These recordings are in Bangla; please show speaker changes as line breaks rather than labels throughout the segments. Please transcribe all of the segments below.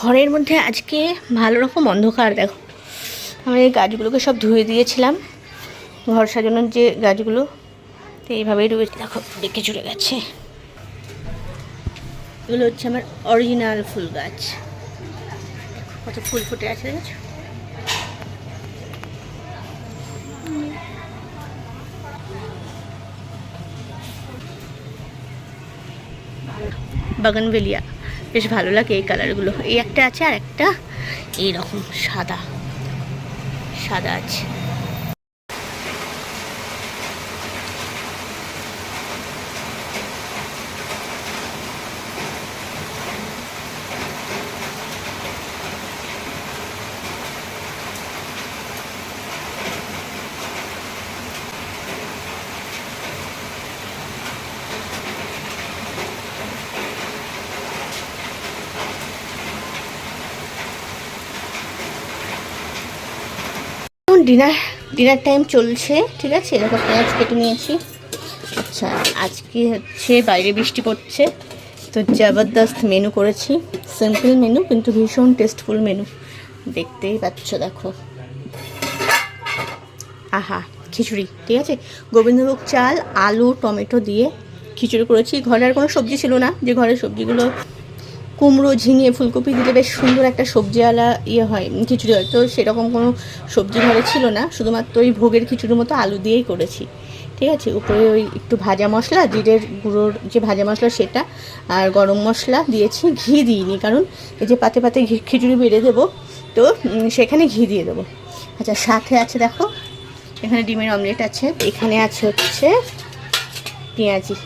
ঘরের মধ্যে আজকে ভালো রকম অন্ধকার, দেখো। আমি এই গাছগুলোকে সব ধুয়ে দিয়েছিলাম। ঘর সাজানোর যে গাছগুলো, তো এইভাবেই রয়েছে। দেখো ডেকে চলে গেছে। এগুলো হচ্ছে আমার অরিজিনাল ফুল গাছ। কত ফুল ফুটে আছে, দেখেছ? বাগানবেলিয়া বেশ ভালো লাগে এই কালারগুলো। এই একটা আছে আর একটা এইরকম সাদা। সাদা আছে। এখন ডিনার ডিনার টাইম চলছে, ঠিক আছে? এরকম পেঁয়াজ কেটে নিয়েছি। আচ্ছা আজকে হচ্ছে বাইরে বৃষ্টি পড়ছে, তো জবরদস্ত মেনু করেছি। সিম্পল মেনু কিন্তু ভীষণ টেস্টফুল মেনু দেখতেই পাচ্ছ, দেখো। আহা, খিচুড়ি, ঠিক আছে? গোবিন্দভোগ চাল, আলু, টমেটো দিয়ে খিচুড়ি করেছি। ঘরে আর কোনো সবজি ছিল না, যে ঘরের সবজিগুলো কুমড়ো ঝিঙে, ফুলকপি দিলে বেশ সুন্দর একটা সবজিওয়ালা ইয়ে হয়, খিচুড়ি হয়। তো সেরকম কোনো সবজি ঘরে ছিল না, শুধুমাত্র ওই ভোগের খিচুড়ির মতো আলু দিয়েই করেছি। ঠিক আছে? উপরে ওই একটু ভাজা মশলা, জিরের গুঁড়োর যে ভাজা মশলা সেটা, আর গরম মশলা দিয়েছি, ঘি দিইনি, কারণ এই যে পাতে পাতে ঘি খিচুড়ি বেড়ে দেবো, তো সেখানে ঘি দিয়ে দেবো। আচ্ছা সাথে আছে দেখো, এখানে ডিমের অমলেট আছে, এখানে আছে হচ্ছে পেঁয়াজি।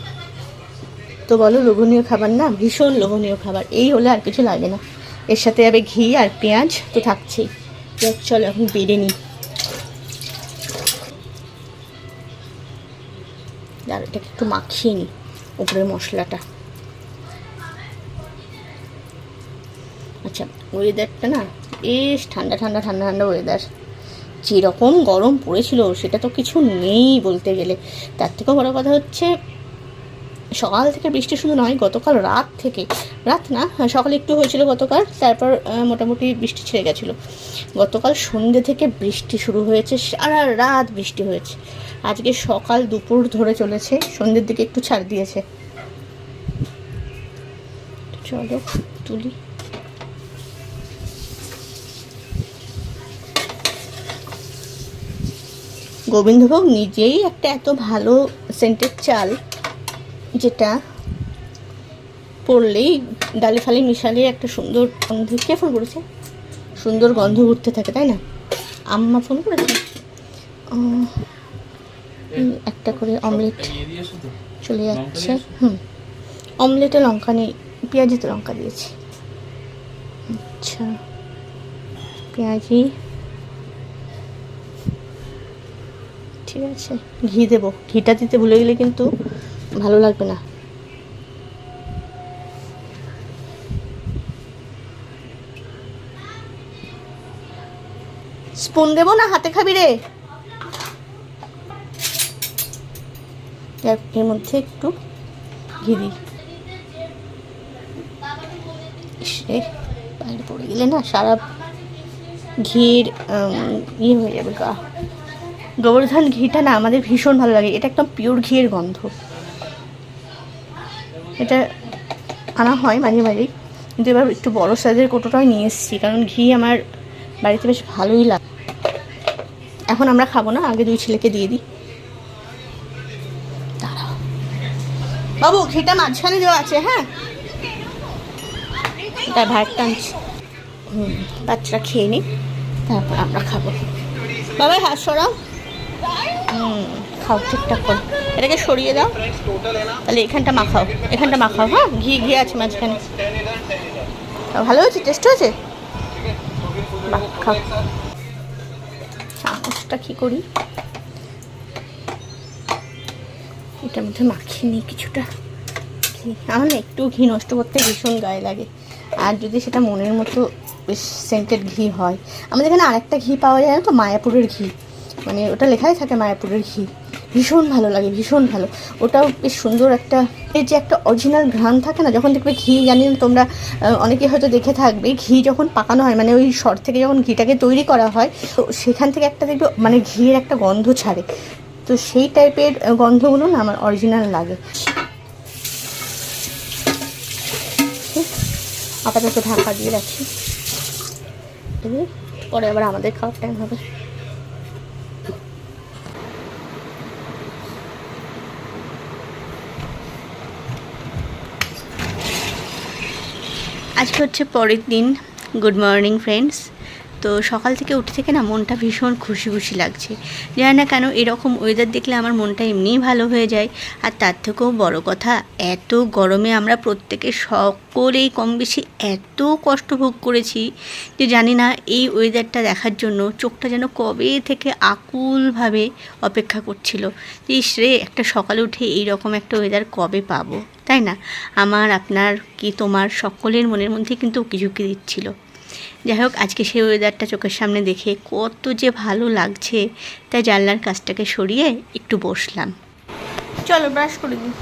তো বলো লোভনীয় খাবার না ভীষণ লোভনীয় খাবার। এই হলে আর কিছু লাগে না। এর সাথে যাবে ঘি আর পেঁয়াজ তো থাকছেই। যাক, চলো এখন বেড়ে নিই। আর এটাকে একটু মাখিয়ে নিই উপরের মশলাটা। আচ্ছা ওয়েদারটা না বেশ ঠান্ডা ঠান্ডা ঠান্ডা ঠান্ডা ওয়েদার যেরকম গরম পড়েছিল সেটা তো কিছু নেই বলতে গেলে। তার থেকেও বড় কথা হচ্ছে সকাল থেকে বৃষ্টি শুধু নয় গতকাল রাত থেকে। রাত না হ্যাঁ, সকালে একটু হয়েছিল গতকাল তারপর মোটামুটি বৃষ্টি ছেড়ে গেছিল। গতকাল সন্ধ্যে থেকে বৃষ্টি শুরু হয়েছে সারা রাত বৃষ্টি হয়েছে। আজকে সকাল দুপুর ধরে চলেছে সন্ধ্যের দিকে একটু ছাড় দিয়েছে। চলো তুলি। গোবিন্দভোগ নিজেই একটা এত ভালো সেন্টের চাল। যেটা পড়লেই ডালে ফালে মিশালে একটা সুন্দর গন্ধ কে ফোন করেছে? সুন্দর গন্ধ উঠতে থাকে তাই না? আম্মা ফোন করেছে? একটা করে অমলেট চলে যাচ্ছে। হুম। অমলেটে লঙ্কা নেই পেঁয়াজিতে লঙ্কা দিয়েছি। আচ্ছা পেঁয়াজি। ঠিক আছে ঘি দেবো। ঘিটা দিতে ভুলে গেলে কিন্তু ভালো লাগবে না। স্পুন দেবো না হাতে খাবি রে? এর মধ্যে একটু ঘি ইস বাইরে পড়ে গেলে না সারা ঘির ইয়ে হয়ে যাবে গা। গোবর্ধন ঘিটা না আমাদের ভীষণ ভালো লাগে। এটা একদম পিওর ঘিয়ের গন্ধ। এটা আনা হয় মাঝে মাঝেই। কিন্তু এবার একটু বড় সাইজের কোটোটাই নিয়ে এসেছি, কারণ ঘি আমার বাড়িতে বেশ ভালোই লাগে। এখন আমরা খাব না, আগে দুই ছেলেকে দিয়ে দিই। বাবু, ঘিটা মাঝখানে দেওয়া আছে হ্যাঁ? এটা ভাত টানছি। হুম, বাচ্চারা খেয়ে নিই তারপর আমরা খাব। বাবাই হাত সরাও। হুম, খাও, ঠিকঠাক করে। এটাকে সরিয়ে দাও। তাহলে এখানটা মাখাও। এখানটা মাখাও হ্যাঁ? ঘি ঘি আছে মাঝখানে। ভালো হয়েছে? টেস্ট হয়েছে? খাও। কী করি? এটার মধ্যে মাখিয়ে নিই কিছুটা। আমার একটু ঘি নষ্ট করতে ভীষণ গায়ে লাগে। আর যদি সেটা মনের মতো বেশ সেন্টেড ঘি হয়। আমাদের এখানে আরেকটা ঘি পাওয়া যায় না তো? মায়াপুরের ঘি। মানে ওটা লেখাই থাকে মায়াপুরের ঘি। ভীষণ ভালো লাগে, ভীষণ ভালো। ওটাও বেশ সুন্দর একটা, এই যে একটা অরিজিনাল ঘ্রাণ থাকে না, যখন দেখবে ঘি, জানি না তোমরা অনেকে হয়তো দেখে থাকবে, ঘি যখন পাকানো হয় মানে ওই শর থেকে যখন ঘিটাকে তৈরি করা হয়, তো সেখান থেকে একটা দেখবে মানে ঘিয়ের একটা গন্ধ ছাড়ে। তো সেই টাইপের গন্ধগুলো না আমার অরিজিনাল লাগে। আপাতত ঢাকা দিয়ে রাখি। পরে আবার আমাদের খাওয়ার টাইম হবে। আজকে হচ্ছে পরের দিন। গুড মর্নিং ফ্রেন্ডস তো সকাল থেকে উঠে থেকে না মনটা ভীষণ খুশি খুশি লাগছে। জানি না কেন এরকম ওয়েদার দেখলে আমার মনটা এমনিই ভালো হয়ে যায়। আর তার থেকেও বড় কথা, এত গরমে আমরা প্রত্যেকে সকলেই কম বেশি এত কষ্ট ভোগ করেছি যে জানি না এই ওয়েদারটা দেখার জন্য চোখটা যেন কবে থেকে আকুলভাবে অপেক্ষা করছিল। যে রে, একটা সকালে উঠে এই রকম একটা ওয়েদার কবে পাবো? তাই না? আমার আপনার কি তোমার সকলের মনের মধ্যে কিন্তু উকিঝুঁকি দিচ্ছিল। যাই হোক আজকে সেই ওয়েদারটা চোখের সামনে দেখে কত যে ভালো লাগছে। তাই জানলার কাজটাকে সরিয়ে একটু বসলাম। চলো ব্রাশ করে দিই।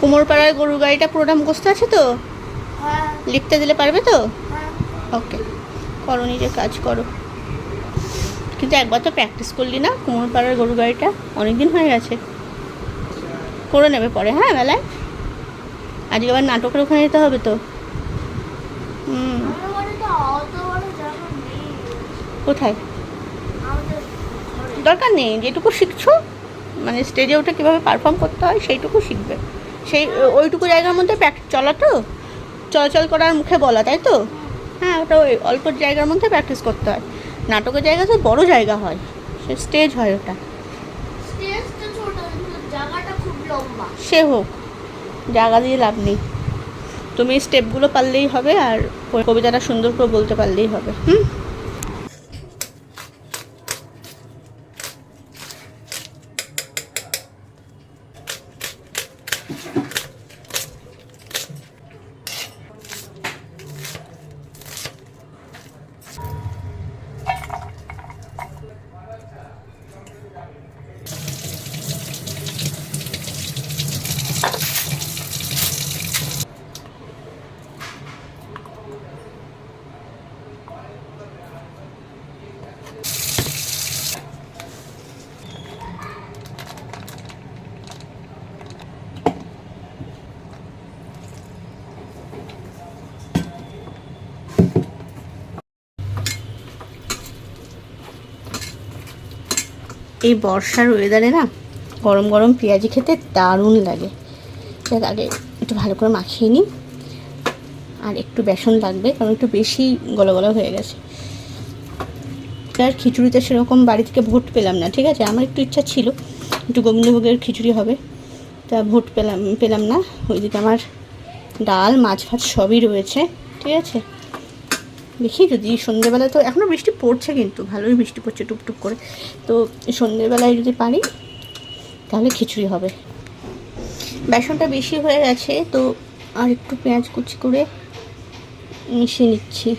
কুমোরপাড়ার গরুর গাড়িটা পুরোটা মুখস্থ আছে তো?
হ্যাঁ।
লিখতে দিলে পারবে তো?
হ্যাঁ।
ওকে করো নিজের কাজ করো। কিন্তু একবার তো প্র্যাকটিস করলি না, কুমোরপাড়ার গরু গাড়িটা অনেক দিন হয়ে গেছে। করে নেবে পরে হ্যাঁ বেলায় আজকে আবার নাটকের ওখানে যেতে হবে তো। হুম। কোথায়? দরকার নেই, যেটুকু শিখছো মানে স্টেজে ওঠে কীভাবে পারফর্ম করতে হয়, সেইটুকু শিখবে। সেই, ওইটুকু জায়গার মধ্যে প্র্যাকটিস চলা তো? চলাচল করার মুখে বলা, তাই তো? হ্যাঁ ওটা ওই অল্প জায়গার মধ্যে প্র্যাকটিস করতে হয়। নাটকের জায়গা তো বড় জায়গা হয় সে স্টেজ হয় ওটা। সে হোক জায়গা দিয়ে লাভ নেই। তুমি স্টেপগুলো পারলেই হবে আর কবিতাটা সুন্দর করে বলতে পারলেই হবে হুম? এই বর্ষার ওয়েদারে না গরম গরম পেঁয়াজি খেতে দারুণ লাগে। যাক, আগে একটু ভালো করে মাখিয়ে নিই। আর একটু বেসন লাগবে, কারণ একটু বেশি গলা গলা হয়ে গেছে। আর খিচুড়িতে সেরকম বাড়ি থেকে ভোট পেলাম না, ঠিক আছে? আমার একটু ইচ্ছা ছিল, একটু গোবিন্দভোগের খিচুড়ি হবে। তা ভোট পেলাম পেলাম না। ওইদিকে আমার ডাল, মাছ ফাছ সবই রয়েছে, ঠিক আছে? দেখি, যদি সন্ধ্যেবেলা তো এখনও বৃষ্টি পড়ছে কিন্তু, ভালোই বৃষ্টি পড়ছে টুপটুপ করে। তো সন্ধ্যেবেলায় যদি পারি, তাহলে খিচুড়ি হবে। বেসনটা বেশি হয়ে গেছে, তো আর একটু পেঁয়াজ কুচি করে মিশিয়ে নিচ্ছি।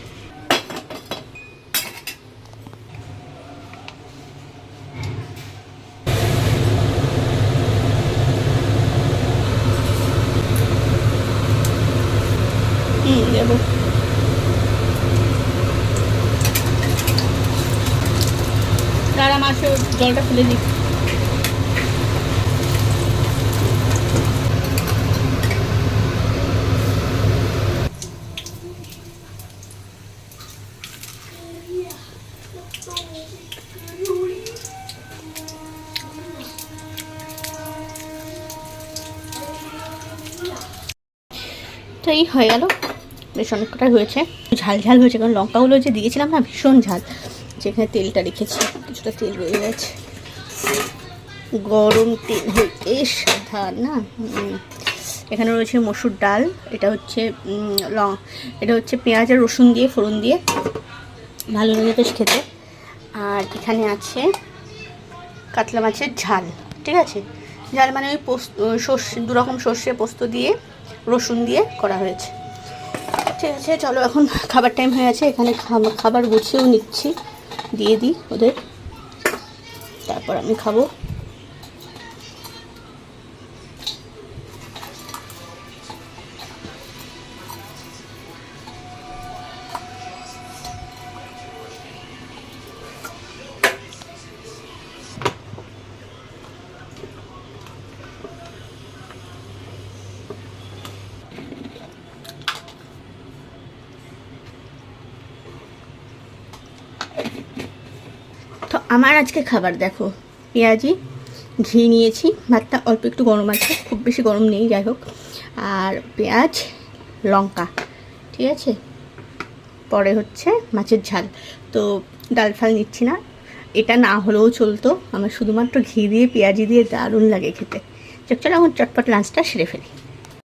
দেবো। জলটা ফেলে দিই। তো এই হয়ে গেল। বেশ অনেক কটাই হয়েছে। ঝাল ঝাল হয়েছে, কারণ লঙ্কাগুলো যে দিয়েছিলাম না, ভীষণ ঝাল। যেখানে তেলটা রেখেছি। কিছুটা তেল রয়ে গেছে। গরম তেল হইতে সাদা, না? এখানে রয়েছে মসুর ডাল, এটা হচ্ছে লং, এটা হচ্ছে পেঁয়াজ আর রসুন দিয়ে, ফোড়ন দিয়ে। ভালো লাগে বেশ খেতে। আর এখানে আছে কাতলা মাছের ঝাল, ঠিক আছে? ঝাল মানে ওই পোস্ত সর্ষে দু রকম সর্ষে পোস্ত দিয়ে, রসুন দিয়ে করা হয়েছে। ঠিক আছে, চলো এখন খাবার টাইম হয়ে আছে এখানে খাবার গুছিয়েও নিচ্ছি, দিয়ে দিই ওদের। তারপর আমি খাব। আমার আজকে খাবার দেখো। পেঁয়াজি, ঘি নিয়েছি, ভাতটা অল্প একটু গরম আছে, খুব বেশি গরম নেই, যাই হোক। আর পেঁয়াজ, লঙ্কা, ঠিক আছে? পরে হচ্ছে মাছের ঝাল। তো ডাল ফাল নিচ্ছি না, এটা না হলেও চলতো। আমার শুধুমাত্র ঘি দিয়ে, পেঁয়াজি দিয়ে দারুণ লাগে খেতে। চল এখন চটপট লাঞ্চটা সেরে ফেলি।